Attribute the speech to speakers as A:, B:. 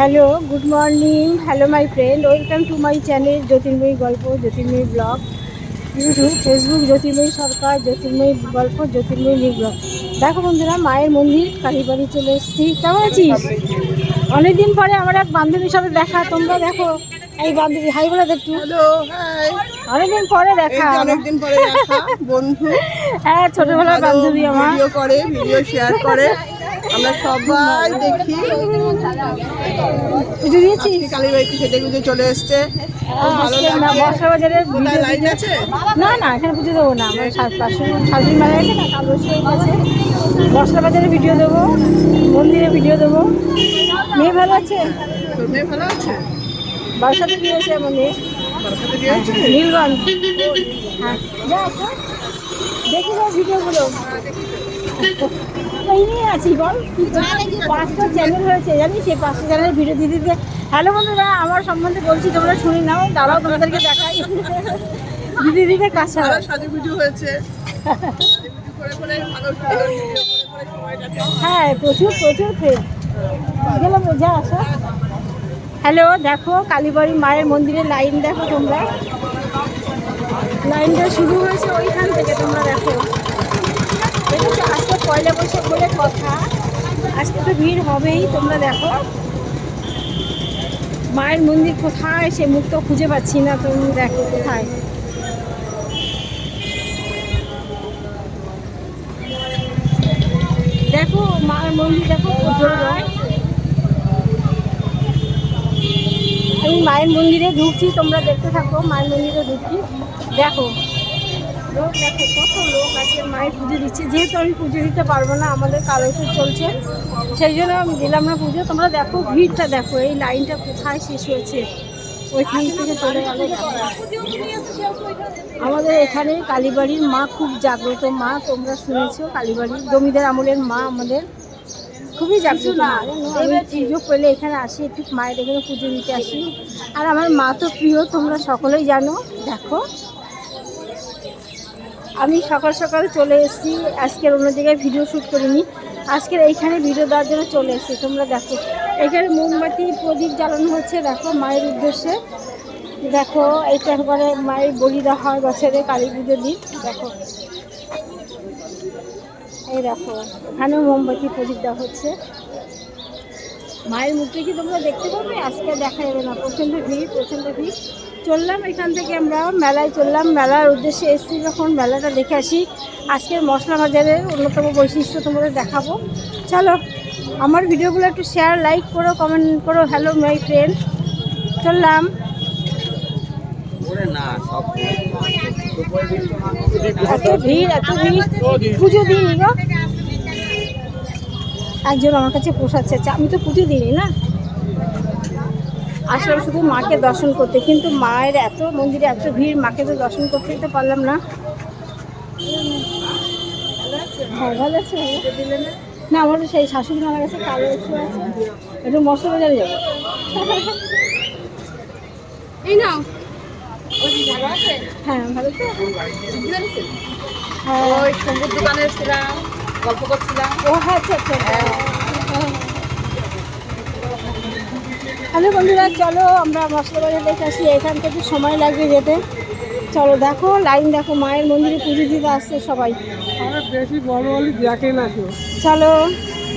A: Hello good morning hello my friend welcome to my channel Jyotirmoyee Golpo Jyotirmoyee blog YouTube Facebook Jyotirmoyee Sarkar Jyotirmoyee Golpo Jyotirmoyee blog দেখো বন্ধুরা, মায়ের মন্দির, কালীবাড়ি চলে এসেছি। কেমন আছিস? অনেকদিন পরে আমার এক বান্ধবীর সাথে দেখা, তোমরা দেখো। এই বান্ধবী হাই বলে একটু।
B: হ্যালো হাই
A: অনেকদিন পরে দেখা
B: অনেকদিন পরে দেখা বন্ধু।
A: হ্যাঁ ছোটবেলার বান্ধবী আমার।
B: ভিডিও করে ভিডিও শেয়ার করে। আমরা সবাই দেখি।
A: পুজো দিয়েছিস?
B: আজকে কালীবাড়িতে সেটে গুজে চলে এসছে।
A: না না না এখানে পুজো দেবো না। আমার শা- পাশে শাশুড়ি মারা গেছে না কাল বাজারে ভিডিও দেবো মন্দিরে ভিডিও দেবো। মেয়ে ভালো আছে?
B: মেয়ে ভালো আছে?
A: বাসাতে বিয়ে আছে আমার মেয়ে
B: বারাসাতে বিয়ে হয়েছে
A: নীলগঞ্জ। হ্যাঁ। দেখি না ভিডিওগুলো। এই নিয়ে আছি বল। পাঁচটা চ্যানেল হয়েছে জানিস? সেই পাঁচটা চ্যানেলের ভিডিও দিতে দিতে। হ্যালো বন্ধুরা আমার সম্বন্ধে বলছি তোমরা শুনি নাও দাঁড়াও তোমাদেরকে দেখাই। দিদি দিতে কাছে
B: হয়েছে।
A: হ্যাঁ প্রচুর প্রচুর ফ্রেন্ড গেলাম যা আসো। হ্যালো দেখো কালীবাড়ি মায়ের মন্দিরের লাইন দেখো তোমরা। লাইনটা শুরু হয়েছে ওইখান থেকে তোমরা দেখো। দেখেছ আজকে পয়লা বৈশাখ বলে কথা। আজকে তো ভিড় হবেই, তোমরা দেখো। মায়ের মন্দির কোথায়, সে মুখ তো খুঁজে পাচ্ছি না, তুমি দেখো কোথায়। দেখো, মায়ের মন্দির দেখো পুজোর আমি মায়ের মন্দিরে ঢুকছি, তোমরা দেখতে থাকো, মায়ের মন্দিরে ঢুকছি। দেখো, লোক দেখো, কত লোক আছে, মায়ের পুজো দিচ্ছে। যেহেতু আমি পুজো দিতে পারব না, আমাদের কালেকশন চলছে, সেই জন্য আমি দিলাম না পুজো। তোমরা দেখো, ভিড়টা দেখো, এই লাইনটা কোথায় শেষ হয়েছে? ওইখান থেকে চলে গেল আমাদের এখানে কালীবাড়ির মা খুব জাগ্রত মা, তোমরা শুনেছো, কালীবাড়ির জমিদার আমলের মা আমাদের খুবই মা জানো। আমি সুযোগ পেলে এখানে আসি একটু মায়ের এখানে পুজো দিতে আসি। আর আমার মা তো প্রিয় তোমরা সকলেই জানো। দেখো। আমি সকাল সকাল চলে এসেছি। আজকের অন্য জায়গায় ভিডিও শ্যুট করিনি। আজকের এইখানে ভিডিও দেওয়ার জন্য চলে এসেছি। তোমরা দেখো। এখানে মোমবাতি প্রদীপ জ্বালানো হচ্ছে। দেখো মায়ের উদ্দেশ্যে। দেখো এটা করে মায়ের বলি দেওয়া হয় বছরে কালী পুজোর দিন। দেখো। এই দেখো এখানেও মোমবাতি প্রদীপ দেওয়া হচ্ছে। মায়ের মূর্তি কি তোমরা দেখতে পাবে? আজকে দেখা যাবে না, প্রচণ্ড ভিড় প্রচণ্ড ভিড়। চললাম এখান থেকে আমরা, মেলায় চললাম। মেলার উদ্দেশ্যে এসেছি যখন, মেলাটা দেখে আসি। আজকের মশলা বাজারের অন্যতম বৈশিষ্ট্য তোমাদের দেখাবো। চলো, আমার ভিডিওগুলো একটু শেয়ার লাইক করো কমেন্ট করো। হ্যালো মাই ফ্রেন্ড চললাম। এত ভিড় এত ভিড়। পুজো গো। একজন আমার কাছে পোষাচ্ছে আমি তো পুজো দিইনি না? আসলাম শুধু মাকে দর্শন করতে, কিন্তু মায়ের এত মন্দিরে এত ভিড়, মাকে তো দর্শন করতে তো পারলাম না। হ্যাঁ ভালো আছে না আমার সেই শাশুড়ি মারা গেছে কালো একটু আছে। একটু মশলা যাব।
B: এই নাও।
A: হ্যাঁ ভালো তো। হ্যাঁ।
B: ওই সংগীত দোকানে এসেছিলাম গল্প করছিলাম।
A: ও হ্যাঁ আচ্ছা আচ্ছা। হ্যালো বন্ধুরা চলো আমরা মশলা বাজার দেখে আসি। এখান থেকে সময় লাগবে যেতে। চলো দেখো লাইন দেখো মায়ের মন্দিরে পুজো দিতে আসছে সবাই।
B: বেশি বড় হলে দেখে না
A: চলো।